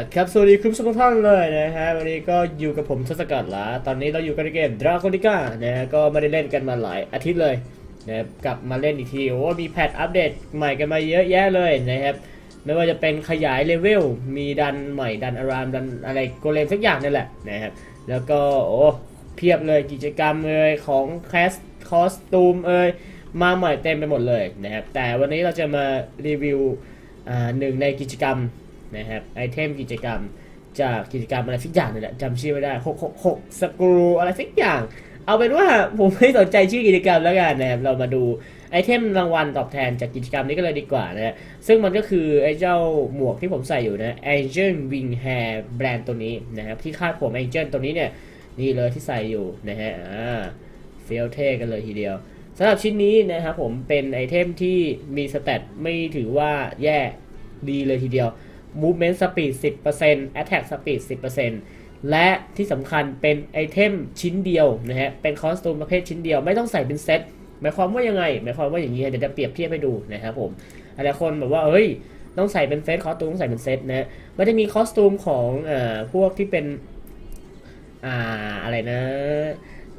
ละครับ สวัสดีคุณผู้ชมทุกท่านเลยนะฮะ วันนี้ก็อยู่กับผมทศกัณฐ์ละตอนนี้เราอยู่กันในเกม d r a g o n i c a นะฮะ ก็ไม่ได้เล่นกันมาหลายอาทิตย์เลยนะครับ กลับมาเล่นอีกที โอ้ มีแพทอัปเดตใหม่กันมาเยอะแยะเลยนะครับ ไม่ว่าจะเป็นขยายเลเวล มีดันใหม่ ดันอาราม ดันอะไรโกเลมสักอย่างนั่นแหละนะครับ แล้วก็โอ้เพียบเลยกิจกรรมเอ่ยของแคสคอสตูมเอ่ยมาใหม่เต็มไปหมดเลยนะครับ แต่วันนี้เราจะมารีวิวอ่าหนึ่งในกิจกรรม นะครับไอเทมกิจกรรมจากกิจกรรมอะไรสักอย่างนี่แหละจำชื่อไม่ได้666สกรูอะไรสักอย่าง เอาเป็นว่าผมไม่สนใจชื่อกิจกรรมแล้วกันนะครับเรามาดูไอเทมรางวัลตอบแทนจากกิจกรรมนี้ก็เลยดีกว่านะฮะซึ่งมันก็คือไอเจ้าหมวกที่ผมใส่อยู่นะ Angel Wing Hair แบรนด์ตัวนี้นะครับที่คาดผม Angel ตัวนี้เนี่ยนี่เลยที่ใส่อยู่นะฮะอ่าเฟียลเท่กันเลยทีเดียวสำหรับชิ้นนี้นะครับผมเป็นไอเทมที่มีสเตตไม่ถือว่าแย่ดีเลยทีเดียว Movement Speed 10% Attack Speed 10%และที่สำคัญเป็นไอเทมชิ้นเดียวนะฮะ เป็นคอสตูมประเภทชิ้นเดียว ไม่ต้องใส่เป็นเซตหมายความว่ายังไง หมายความว่าอย่างนี้เดี๋ยวจะเปรียบเทียบให้ดูนะครับผม หลายคนแบบว่าเฮ้ย ต้องใส่เป็นเซตคอสตูมต้องใส่เป็นเซตนะ มันจะมีคอสตูมของอ่าพวกที่เป็น อ่า อะไรนะ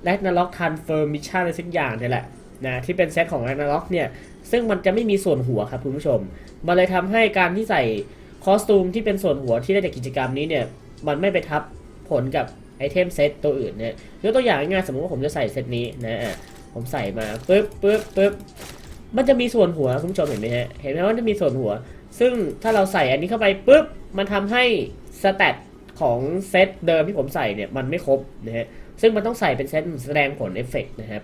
แรกนาล็อกทันเฟิร์มมิชชั่นอะไรสักอย่างเนี่ยแหละนะที่เป็นเซตของแรกนาล็อกเนี่ยซึ่งมันจะไม่มีส่วนหัวครับคุณผู้ชม มันเลยทำให้การที่ใส่ คอสตูมที่เป็นส่วนหัวที่ได้จากกิจกรรมนี้เนี่ย มันไม่ไปทับผลกับไอเทมเซตตัวอื่นเนี่ยยกตัวอย่างง่ายสมมติว่าผมจะใส่เซตนี้นะผมใส่มาปึ๊บปึ๊บปึ๊บมันจะมีส่วนหัวคุณผู้ชมเห็นไหมฮะเห็นไหมว่ามันจะมีส่วนหัว ซึ่งถ้าเราใส่อันนี้เข้าไปปุ๊บมันทำให้สแตทของเซตเดิมที่ผมใส่เนี่ยมันไม่ครบนะฮะซึ่งมันต้องใส่เป็นเซตแสดงผลเอฟเฟกต์นะครับ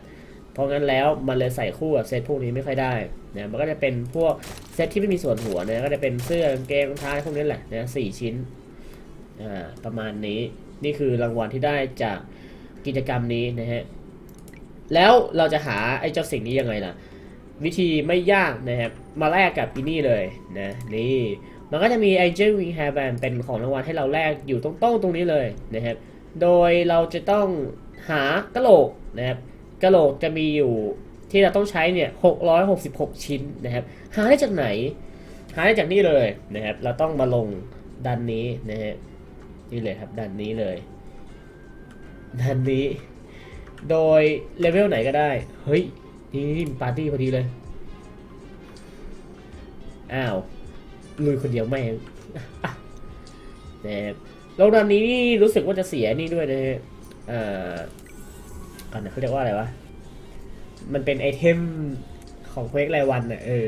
เพราะงั้นแล้วมันเลยใส่คู่กับเซตพวกนี้ไม่ค่อยได้นะมันก็จะเป็นพวกเซตที่ไม่มีส่วนหัวนะก็จะเป็นเสื้อกางเกงรองเท้าพวกนี้แหละนะสี่ชิ้นอ่าประมาณนี้นี่คือรางวัลที่ได้จากกิจกรรมนี้นะฮะแล้วเราจะหาไอ้เจ้าสิ่งนี้ยังไงล่ะ วิธีไม่ยากนะครับมาแลกกับอีนี่เลยนะนี่มันก็จะมี Angel Wing Hairband เป็นของรางวัลให้เราแลกอยู่ตรงๆตรงนี้เลยนะครับโดยเราจะต้องหากระโหลกนะครับ กระโหลกจะมีอยู่ที่เราต้องใช้เนี่ย666ชิ้นนะครับ หาได้จากไหน หาได้จากนี่เลยนะครับ เราต้องมาลงดันนี้นะฮะ นี่เลยครับดันนี้เลยดันนี้ โดยเลเวลไหนก็ได้ เฮ้ย นี่นี่ปาร์ตี้พอดีเลย อ้าวลุยคนเดียวแม่นะครับลงดันนี้นี่รู้สึกว่าจะเสียนี่ด้วยนะฮะ อ่อ อันนั้เขาเรียกว่าอะไรวะ มันเป็นไอเทมของเควกรายวันน่ะเออ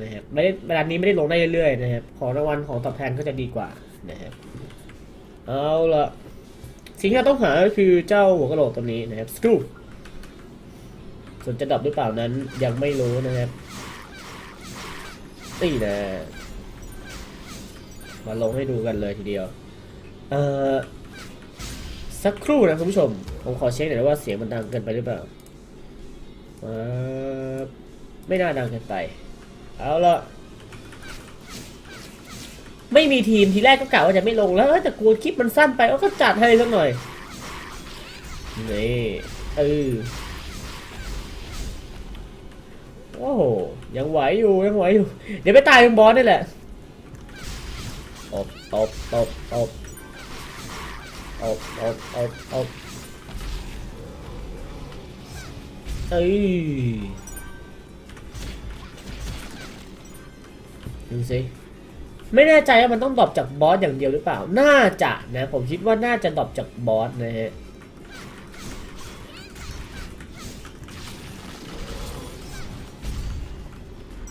นะครับไม่ได้ร้านนี้ไม่ได้ลงได้เรื่อยๆนะครับของรางวัลของตอบแทนก็จะดีกว่านะครับเอาละสิ่งที่เราต้องหาก็คือเจ้าหัวกะโหลกตัวนี้นะครับสกรูส่วนจะดับหรือเปล่านั้นยังไม่รู้นะครับตีนะมาลงให้ดูกันเลยทีเดียว เอ่อ สักครู่นะคุณผู้ชม ผมขอเช็คหน่อยว่าเสียงมันดังเกินไปหรือเปล่าไม่น่าดังเกินไป เอาละไม่มีทีมทีแรกก็กะว่าจะไม่ลงแล้วแต่กลัวคลิปมันสั้นไปก็จัดให้สักหน่อยนี่เออโอ้โหยังไหวอยู่ยังไหวอยู่ เดี๋ยวไปตายเป็นบอสนี่แหละตบตบตบตบ ตบตบตบตบเอ้ยดูสิไม่แน่ใจว่ามันต้องดรอปจากบอสอย่างเดียวหรือเปล่า น่าจะนะ ผมคิดว่าน่าจะดรอปจากบอสนะฮะ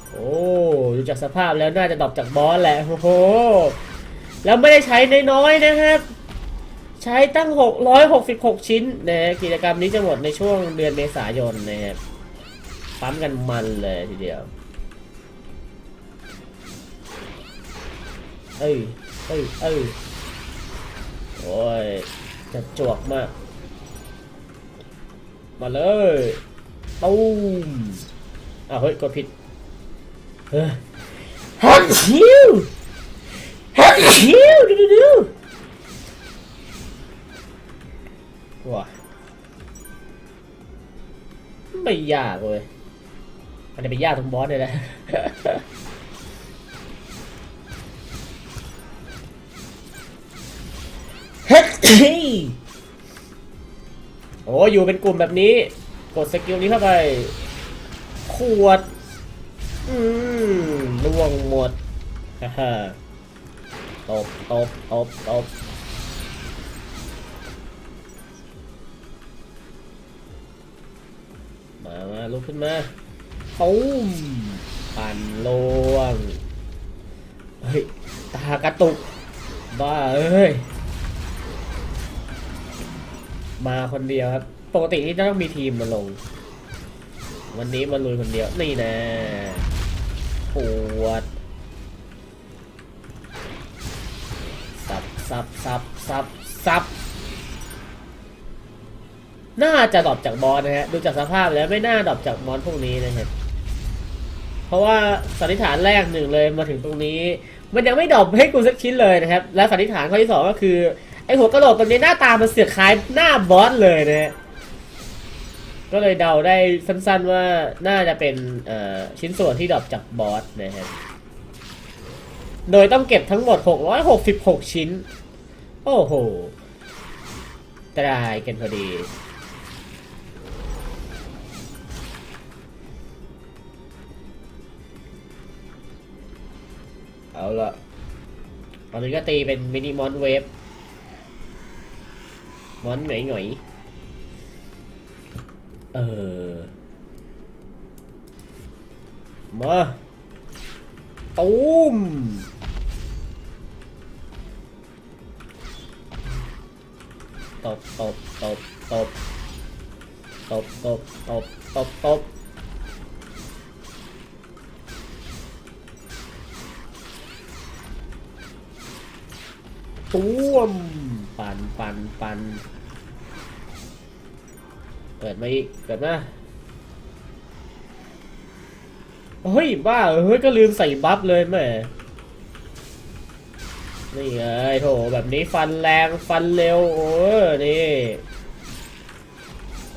โอ้ดูจากสภาพแล้วน่าจะดรอปจากบอสแหละโอ้โหแล้วไม่ได้ใช้น้อยๆนะครับ ใช้ตั้ง 666 ชิ้นนะกิจกรรมนี้จะหมดในช่วงเดือนเมษายนนะครับปั๊มกันมันเลยทีเดียว เอ้ย เอ้ย เอ้ย โอ้ย จะจวกมาก มาเลยตูมอ้าวเฮ้ย กดผิด เฮ้ยฮักชิวฮักชิวดูดูดู ว้าไม่ยากเลย มันจะไปยากตรงบอสเลยแหละเฮ้ยโอ้อยู่เป็นกลุ่มแบบนี้ กดสกิลนี้เข้าไป ขวด อืมล่วงหมดฮ่าฮ่าตบตบตบตบ มามาลุกขึ้นมาตุ้มปั่นลวง เฮ้ย ตากระตุก บ้าเอ้ย มาคนเดียวครับ ปกตินี่ต้องมีทีมมาลง วันนี้มาลุยคนเดียว นี่นะปวด สับสับสับสับสับ น่าจะดรอปจากบอสนะฮะดูจากสภาพแล้วไม่น่าดรอปจากบอสพวกนี้นะฮะเพราะว่าสันนิษฐานแรกหนึ่งเลยมาถึงตรงนี้ มันยังไม่ดรอปให้กูสักชิ้นเลยนะครับ และสันนิษฐานข้อที่สองก็คือไอหัวกระโหลกตัวนี้หน้าตามันเสือกคล้ายหน้าบอสเลยนะฮะก็เลยเดาได้สั้นๆว่าน่าจะเป็นชิ้นส่วนที่ดรอปจากบอสนะฮะโดยต้องเก็บทั้งหมด 666 ชิ้น โอ้โหตายกันพอดี เอาละตอนนี้ก็ตีเป็นมินิมอนเวฟมอนหน่อยหน่อยเออ มาตูมตบตบตบตบตบตบตบตบตบ ตุ้มปันปันปันเปิดมาอีกเปิดมาเฮ้ย บ้า เฮ้ย ก็ลืมใส่บัฟเลยแม่นี่ไงโถแบบนี้ฟันแรงฟันเร็ว โอ้นี่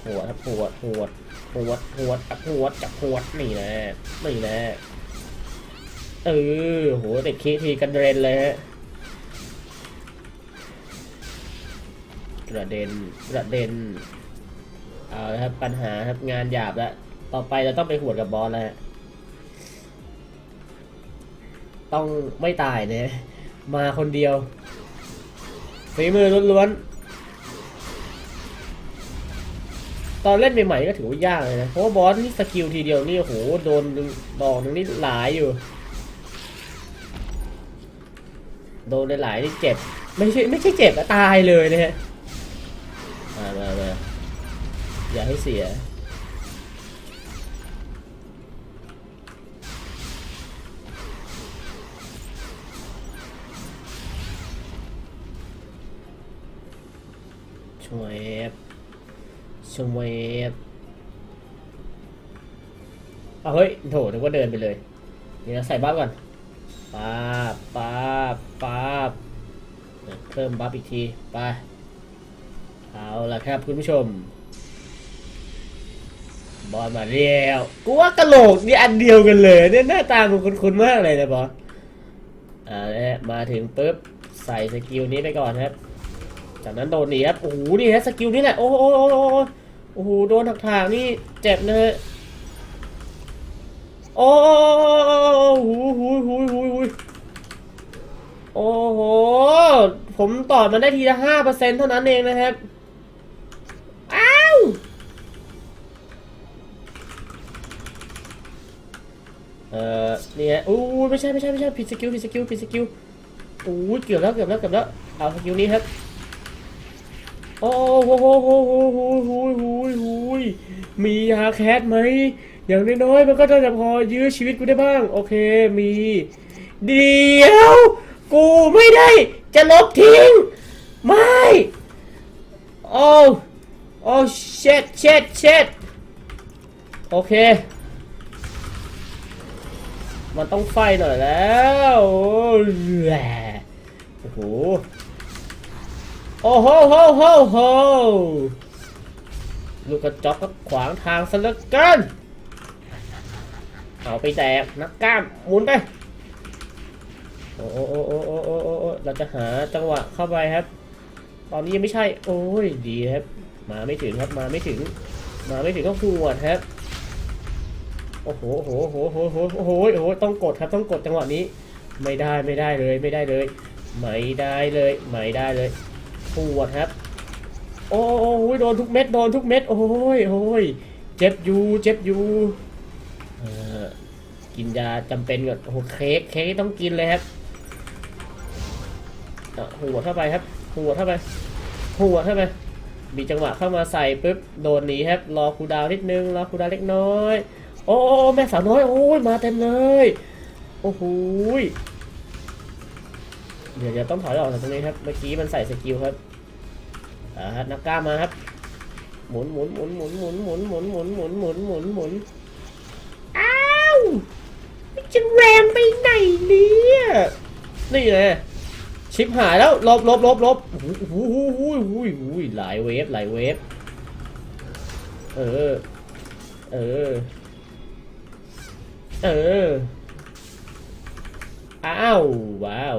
หวดครับหวดหวดหวดหวดจับหวดจับหวดนี่แหละนี่แหละเออโหติดคีทีกันเรนเลยฮะ กระเด็นกระเด็นเอาละครับปัญหาครับงานหยาบแล้วต่อไปเราต้องไปหวดกับบอสแล้วฮะต้องไม่ตายเนี่ยมาคนเดียวฝีมือล้วนๆตอนเล่นใหม่ๆก็ถือว่ายากเลยนะเพราะว่าบอสนี่สกิลทีเดียวนี่โอ้โหโดนดอกนึงนี่หลายอยู่ โดนหลายๆนี่เจ็บ ไม่ใช่ไม่ใช่เจ็บอะตายเลยนะฮะ มามามาอย่าให้เสียชวบชวบเอาเฮ้ยโถนึกว่าเดินไปเลย เดี๋ยวใส่บัฟก่อนป๊าป๊าป๊าเพิ่มบัฟอีกที ไป เอาละครับคุณผู้ชม บอลมาเรียวกูว่ากระโหลกนี่อันเดียวกันเลยเนี่ยหน้าตามันคุ้นๆมากเลยนะบอลอ่าแล้วมาถึงปุ๊บใส่สกิลนี้ไปก่อนครับ จากนั้นโดนหนีครับโอ้โหนี่ฮะสกิลนี่แหละโอ้โหโอ้โหโอ้โหโดนถักทางๆนี่เจ็บนะฮะโอ้โหหูหูหูหูโอ้โห ผมต่อมันได้ทีละห้าเปอร์เซ็นต์เท่านั้นเองนะครับ อ้าว เอ่อนี่ฮะอู้ไม่ใช่ไม่ใช่ไม่ใช่ผิดสกิลผิดสกิลผิดสกิลโอ้เกือบแล้วเกือบแล้วเกือบแล้วเอาสกิลนี้ครับโอ้โหโหโหโหโหโหโหโหมียาแคสไหมอย่างน้อยๆมันก็จะพอยื้อชีวิตกูได้บ้าง โอเคมี เดี๋ยว กูไม่ได้ จะลบทิ้ง ไม่โอ้โอ้เช็ดเช็ดเช็ดโอเค มันต้องไฟหน่อยแล้วโอ้โหโอ้โหโหโหโหลูกกระจอกก็ขวางทางซะเหลือเกินเอาไปแตกนักกล้ามหมุนไปโอ้โอ้โอ้โอ้โอ้โอ้เราจะหาจังหวะเข้าไปครับ ตอนนี้ยังไม่ใช่ โอ้ยดีครับ มาไม่ถึงครับ มาไม่ถึง มาไม่ถึงก็ขวดครับ โอ้โหโอ้โหโอ้โหโอ้โหโอ้โหโอ้โหต้องกดครับต้องกดจังหวะนี้ ไม่ได้ไม่ได้เลยไม่ได้เลยไม่ได้เลยไม่ได้เลยปวดครับ โอ้โหโดนทุกเม็ดโดนทุกเม็ดโอ้ยโอ้ยเจ็บอยู่เจ็บอยู่กินยาจำเป็นก่อนโอ้โหเค้กเค้กต้องกินเลยครับหัวเข้าไปครับหัวเข้าไปหัวเข้าไปมีจังหวะเข้ามาใส่ปุ๊บโดนหนีครับรอคูดาวนิดนึงรอคูดาวเล็กน้อย โอ้โอ้แม่สาวน้อยโอ้ยมาเต็มเลย โอ้โหเดี๋ยวเดี๋ยวต้องถอยออกจากตรงนี้ครับ เมื่อกี้มันใส่สกิลครับอ่านักกล้ามาครับ หมุนหมุนหมุนหมุนหมุนหมุนหมุนหมุนหมุนหมุนหมุนหมุนอ้าวมันจะแรงไปไหนเนี่ยนี่ไงชิปหายแล้วลบลบลบลบโอ้โหโอ้โหโอ้โหโอ้โหหลายเวฟหลายเวฟเออ เออ เออ อ้าว ว้าว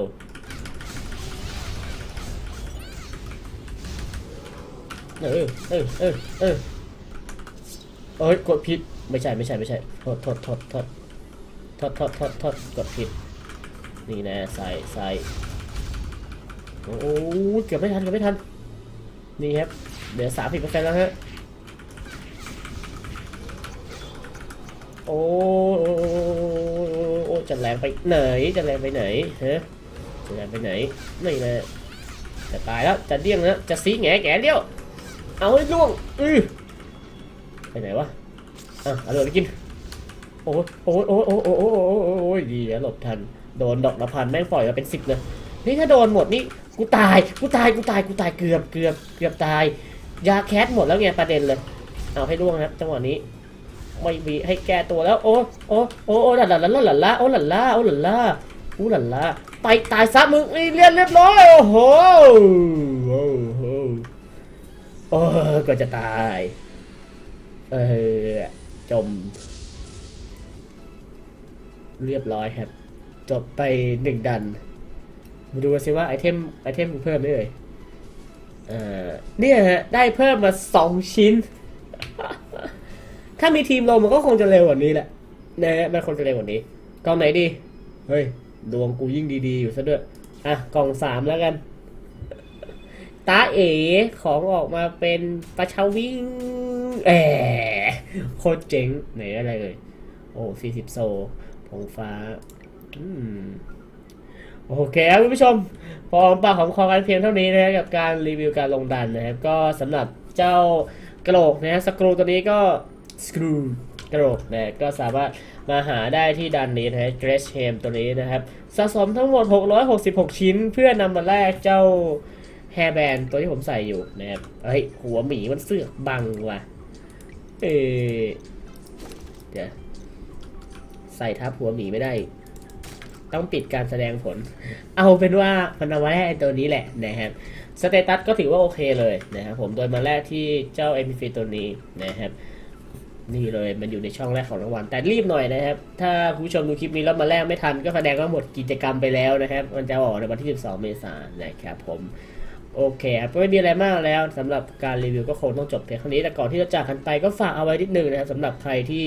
เออ เออ เออ เออเอ้ย กดผิด ไม่ใช่ ไม่ใช่ ไม่ใช่โทษโทษโทษโทษโทษโทษโทษโทษกดผิด นี่นะใส่ใส่โอ้โหเกือบไม่ทัน เกือบไม่ทัน นี่ครับเหลือสามสิบเปอร์เซ็นต์แล้วฮะ โอ้ จะแรงไปไหน จะแรงไปไหนฮะจะแรงไปไหน ไม่นะจะตายแล้ว จะเดี้ยงนะจะซีแงแกเดี้ยว เอาให้ล่วง อือไปไหนวะ อะเอาเลยกิน โอ้ยโอ้ยโอ้ยโอ้ยโอ้ยโอ้ยโอ้ยดีแล้วหลบทัน โดนดอกละพันแม่งปล่อยมาเป็นสิบเลยนี่ถ้าโดนหมดนี่ กูตาย กูตาย กูตาย กูตาย เกือบ เกือบ เกือบตาย ยาแคสหมดแล้วไงประเด็นเลย เอาให้ล่วงครับจังหวะนี้ ไม่มีให้แก้ตัวแล้วโอ้โอ้โอ้โอ้หลันหลันลันหลันละโอ้หลันละโอ้หลันละโอ้หลันละไปตายซะมึงเรียนเรียบร้อยโอ้โหโอ้โหโอ้ก็จะตาย เออจม เรียบร้อยครับ จบไปหนึ่งดัน มาดูกันสิว่าไอเทมไอเทมเพิ่มได้เลยเออเนี่ยฮะ ได้เพิ่มมาสองชิ้น ถ้ามีทีมลงมันก็คงจะเร็วกว่านี้แหละนะฮะมันคงจะเร็วกว่านี้กล่องไหนดี เฮ้ย ดวงกูยิ่งดีๆ อยู่ซะด้วย อะกล่องสามแล้วกันตาเอ๋ของออกมาเป็นปลาชาวิ่งแอะโคตรเจ๋งไหนอะไรเลย โอ้สี่สิบโซผงฟ้าอโอเคครับคุณผู้ชมพอปากของคอกันเพียงเท่านี้นะครับกับการรีวิวการลงดันนะครับ ก็สำหรับเจ้ากระโหลกนะฮะสกรูตัวนี้ก็ สกรูกระโหลกนะก็สามารถมาหาได้ที่ดันนี้นะฮะเดรสเฮมตัวนี้นะครับ สะสมทั้งหมด 666 ชิ้น เพื่อนำมาแลกเจ้าแฮร์แบนตัวที่ผมใส่อยู่นะครับเฮ้ย หัวหมีมันเสือกบังว่ะ เออเดี๋ยวใส่ทับหัวหมีไม่ได้ ต้องปิดการแสดงผล เอาเป็นว่ามันเอามาแลกไอ้ตัวนี้แหละนะครับสเตตัสก็ถือว่าโอเคเลยนะครับผมโดยมาแรกที่เจ้า m อ f ตัวนี้นะครับ นี่เลยมันอยู่ในช่องแรกของรางวัล แต่รีบหน่อยนะครับ ถ้าคุณผู้ชมดูคลิปนี้แล้วมาแรกไม่ทันก็แสดงว่าหมดกิจกรรมไปแล้วนะครับ มันจะออกในวันที่ 12 เมษายนนะครับผมโอเคครับไม่มีอะไรมากแล้วสำหรับการรีวิวก็คงต้องจบเพียงเท่านี้แต่ก่อนที่จะจากกันไปก็ฝากเอาไว้นิดนึงนะครับสำหรับใครที่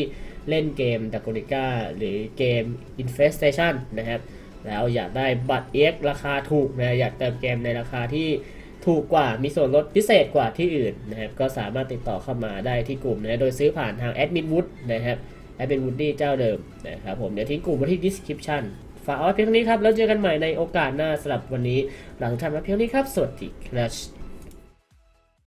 เล่นเกมดาก o นิก้าหรือเกม Infestation นะครับแล้วอยากได้บัตร X ราคาถูกนะอยากเติมเกมในราคาที่ ถูกกว่ามีส่วนลดพิเศษกว่าที่อื่นนะครับก็สามารถติดต่อเข้ามาได้ที่กลุ่มนะโดยซื้อผ่านทางแอดมินวุฒนะครับแอดมินวุฒนี่เจ้าเดิมนะครับผมเดี๋ยวทิ้งกลุ่มไว้ที่ description ฝากเอาไว้เพียงเท่านี้ครับ แล้วเจอกันใหม่ในโอกาสหน้าสำหรับวันนี้ หลังทำมาเพียงนี้ครับ สวัสดีครับ